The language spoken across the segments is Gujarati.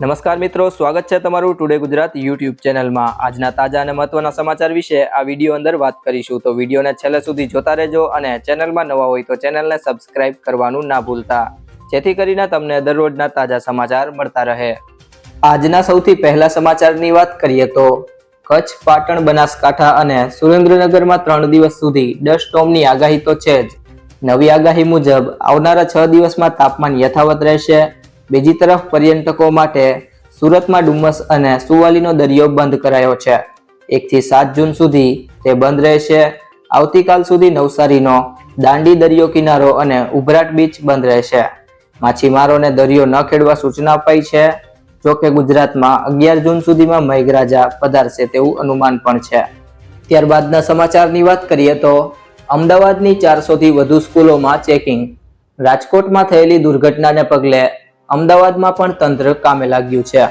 નમસ્કાર મિત્રો, સ્વાગત છે તમારું ટુડે ગુજરાત યુટ્યુબ ચેનલમાં. આજના તાજા અને મહત્વના સમાચાર વિશે આ વીડિયો અંદર વાત કરીશું. તો વિડીયોને છેલ્લે સુધી જોતા રહેજો અને ચેનલમાં નવા હોય તો ચેનલને સબસ્ક્રાઇબ કરવાનું ના ભૂલતા. જેથી કરીને તમને દરરોજના તાજા સમાચાર મળતા રહે. આજના સૌથી પહેલા સમાચારની વાત કરીએ તો, કચ્છ, પાટણ, બનાસકાંઠા અને સુરેન્દ્રનગરમાં ત્રણ દિવસ સુધી ડસ્ટ સ્ટોમની આગાહી તો છે જ. નવી આગાહી મુજબ આવનારા છ દિવસમાં તાપમાન યથાવત રહેશે. બીજી તરફ પર્યટકો માટે સુરતમાં ડુમસ અને સુવાલીનો દરિયો બંધ કરાયો છે. એકથી સાત જૂન સુધી તે બંધ રહેશે. આવતીકાલ સુધી નવસારીનો દાંડી દરિયો કિનારો અને ઉભરાટ બીચ બંધ રહેશે. માછીમારોને દરિયો ન ખેડવા સૂચના અપાઈ છે. જો કે ગુજરાતમાં અગિયાર જૂન સુધીમાં મેઘરાજા પધારશે તેવું અનુમાન પણ છે. ત્યારબાદના સમાચારની વાત કરીએ તો અમદાવાદની ચારસોથી વધુ સ્કૂલોમાં ચેકિંગ. રાજકોટમાં થયેલી દુર્ઘટનાને પગલે અમદાવાદમાં પણ તંત્ર કામે લાગ્યું છે.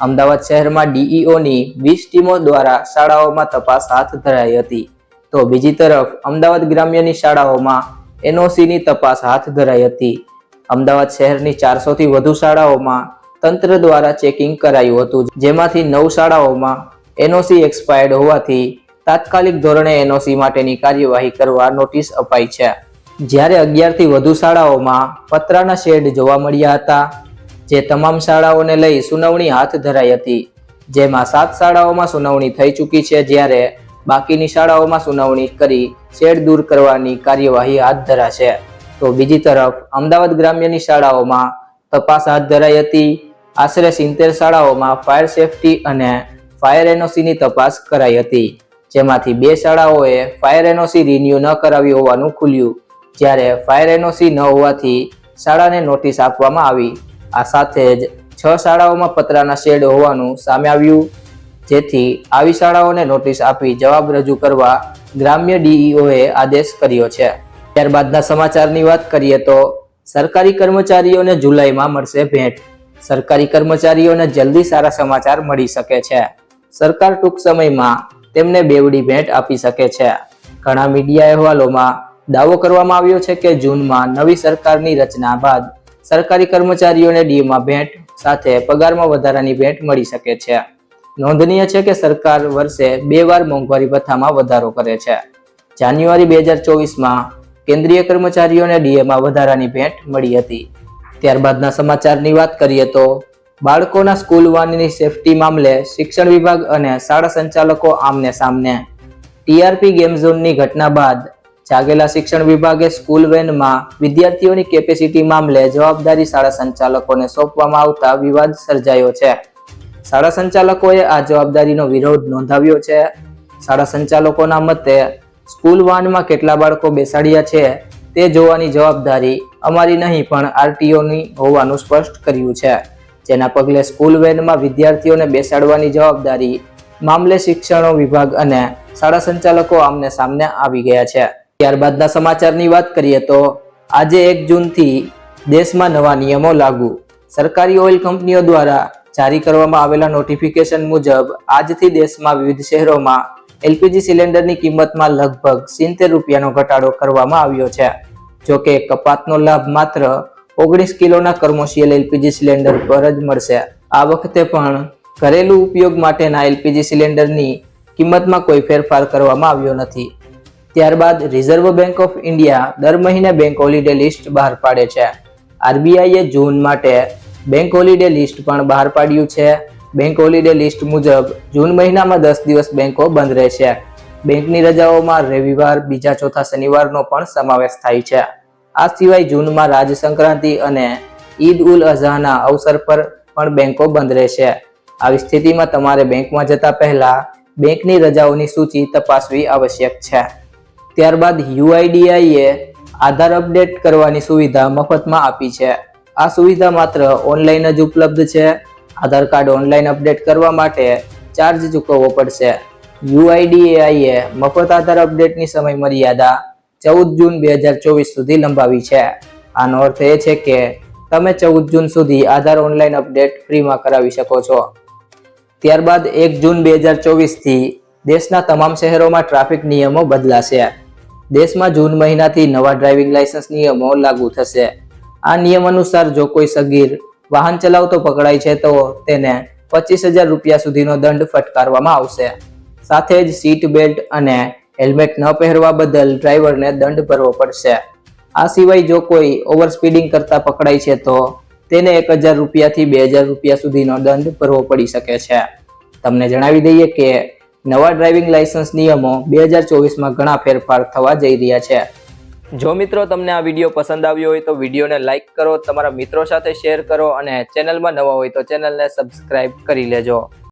અમદાવાદ શહેરમાં ડીઈઓની વીસ ટીમો દ્વારા શાળાઓમાં તપાસ હાથ ધરાઈ હતી. તો બીજી તરફ અમદાવાદ ગ્રામ્યની શાળાઓમાં એનઓસીની તપાસ હાથ ધરાઈ હતી. અમદાવાદ શહેરની ચારસોથી વધુ શાળાઓમાં તંત્ર દ્વારા ચેકિંગ કરાયું હતું. જેમાંથી નવ શાળાઓમાં એનઓસી એક્સપાયર્ડ હોવાથી તાત્કાલિક ધોરણે એનઓસી માટેની કાર્યવાહી કરવા નોટિસ અપાઈ છે. જ્યારે અગિયારથી વધુ શાળાઓમાં પતરાના શેડ જોવા મળ્યા હતા, જે તમામ શાળાઓને લઈ સુનાવણી હાથ ધરાઈ હતી. જેમાં સાત શાળાઓમાં સુનાવણી થઈ ચૂકી છે, જ્યારે બાકીની શાળાઓમાં સુનાવણી કરી શેડ દૂર કરવાની કાર્યવાહી હાથ ધરાશે. તો બીજી તરફ, અમદાવાદ ગ્રામ્યની શાળાઓમાં તપાસ હાથ ધરાઈ હતી. આશરે સિત્તેર શાળાઓમાં ફાયર સેફટી અને ફાયર એનઓસીની તપાસ કરાઈ હતી, જેમાંથી બે શાળાઓએ ફાયર એનઓસી રિન્યુ ન કરાવી હોવાનું ખુલ્યું જ્યારે ફાયર એનઓસી ન હોવાથી શાળાને નોટિસ આપવામાં આવી. આ સાથે જ છ શાળાઓમાં પતરાના શેડ હોવાનું સામે આવ્યું. જેથી આવી શાળાઓને નોટિસ આપી જવાબ રજૂ કરવા ગ્રામ્ય ડીઈઓએ આદેશ કર્યો છે. ત્યારબાદના સમાચારની વાત કરીએ તો સરકારી કર્મચારીઓને જુલાઈમાં મળશે ભેટ. સરકારી કર્મચારીઓને જલ્દી સારા સમાચાર મળી શકે છે. સરકાર ટૂંક સમયમાં તેમને બેવડી ભેટ આપી શકે છે. ઘણા મીડિયા અહેવાલોમાં દાવો કરવામાં આવ્યો છે કે જૂનમાં નવી સરકારની રચના બાદ સરકારી કર્મચારીઓને ડીમાં ભેટ સાથે પગારમાં વધારાની ભેટ મળી શકે છે. નોંધનીય છે કે સરકાર વર્ષે બે વાર મોંઘવારી ભથ્થામાં વધારો કરે છે. જાન્યુઆરી બે હજાર ચોવીસમાં કેન્દ્રીય કર્મચારીઓને ડીએમાં વધારાની ભેટ મળી હતી. ત્યારબાદના સમાચારની વાત કરીએ તો બાળકોના સ્કૂલ વાનની સેફટી મામલે શિક્ષણ વિભાગ અને શાળા સંચાલકો આમને સામને ટીઆરપી ગેમ ઝોનની ઘટના બાદ જાગેલા શિક્ષણ વિભાગે સ્કૂલ વેનમાં વિદ્યાર્થીઓની કેપેસિટી મામલે જવાબદારી શાળા સંચાલકોને સોંપવામાં આવતા વિવાદ સર્જાયો છે. શાળા સંચાલકોએ આ જવાબદારીનો વિરોધ નોંધાવ્યો છે. શાળા સંચાલકોના મતે, સ્કૂલ વાનમાં કેટલા બાળકો બેસાડ્યા છે તે જોવાની જવાબદારી અમારી નહીં, પણ આરટીઓની હોવાનું સ્પષ્ટ કર્યું છે. જેના પગલે સ્કૂલ વેનમાં વિદ્યાર્થીઓને બેસાડવાની જવાબદારી મામલે શિક્ષણ વિભાગ અને શાળા સંચાલકો આમને સામને આવી ગયા છે. ત્યારબાદના સમાચારની વાત કરીએ તો આજે એક જૂનથી દેશમાં નવા નિયમો લાગુ. સરકારી ઓઇલ કંપનીઓ દ્વારા જારી કરવામાં આવેલા નોટિફિકેશન મુજબ આજથી દેશમાં વિવિધ શહેરોમાં એલપીજી સિલિન્ડરની કિંમતમાં લગભગ સિત્તેર રૂપિયાનો ઘટાડો કરવામાં આવ્યો છે. જો કે કપાતનો લાભ માત્ર ઓગણીસ કિલોના કમર્શિયલ એલપીજી સિલિન્ડર પર જ મળશે. આ વખતે પણ ઘરેલું ઉપયોગ માટેના એલપીજી સિલિન્ડરની કિંમતમાં કોઈ ફેરફાર કરવામાં આવ્યો નથી. ત્યારબાદ રિઝર્વ બેંક ઓફ ઇન્ડિયા દર મહિને બેંક હોલિડે લિસ્ટ બહાર પાડે છે. આરબીઆઈએ જૂન માટે બેંક હોલિડે લિસ્ટ પણ બહાર પાડ્યું છે. બેંક હોલિડે લિસ્ટ મુજબ જૂન મહિનામાં દસ દિવસ બેંકો બંધ રહેશે. બેંકની રજાઓમાં રવિવાર, બીજા ચોથા શનિવારનો પણ સમાવેશ થાય છે. આ સિવાય જૂનમાં રાજ સંક્રાંતિ અને ઈદ ઉલ અઝહાના અવસર પર પણ બેંકો બંધ રહેશે. આવી સ્થિતિમાં તમારે બેંકમાં જતા પહેલા બેંકની રજાઓની સૂચિ તપાસવી આવશ્યક છે. ત્યારબાદ યુઆઈડીઆઈએ આધાર અપડેટ કરવાની સુવિધા મફતમાં આપી છે. આ સુવિધા માત્ર ઓનલાઈન જ ઉપલબ્ધ છે. આધાર કાર્ડ ઓનલાઈન અપડેટ કરવા માટે ચાર્જ ચૂકવવો પડશે. યુઆઈડીએઆઈએ મફત આધાર અપડેટની સમય મર્યાદા ચૌદ જૂન બે હજાર ચોવીસ સુધી લંબાવી છે. આનો અર્થ એ છે કે તમે ચૌદ જૂન સુધી આધાર ઓનલાઈન અપડેટ ફ્રીમાં કરાવી શકો છો. ત્યારબાદ એક જૂન બે હજાર ચોવીસથી દેશના તમામ શહેરોમાં ટ્રાફિક નિયમો બદલાશે. દેશમાં જૂન મહિનાથી નવા ડ્રાઇવિંગ લાયસન્સ નિયમો લાગુ થશે. આ નિયમ અનુસાર જો કોઈ સગીર વાહન ચલાવતો પકડાય છે, તો તેને પચીસ હજાર રૂપિયા સુધીનો દંડ ફટકારવામાં આવશે. સાથે જ સીટ બેલ્ટ અને હેલ્મેટ ન પહેરવા બદલ ડ્રાઈવરને દંડ ભરવો પડશે. આ સિવાય જો કોઈ ઓવર સ્પીડિંગ કરતા પકડાય છે, તો તેને એક હજાર રૂપિયાથી બે હજાર રૂપિયા સુધીનો દંડ ભરવો પડી શકે છે. તમને જણાવી દઈએ કે નવા ડ્રાઇવિંગ લાયસન્સ નિયમો બે હજાર ચોવીસમાં ઘણા ફેરફાર થવા જઈ રહ્યા છે. જો મિત્રો તમને આ વીડિયો પસંદ આવ્યો હોય તો વિડીયોને લાઇક કરો, તમારા મિત્રો સાથે શેર કરો અને ચેનલમાં નવા હોય તો ચેનલને સબસ્ક્રાઇબ કરી લેજો.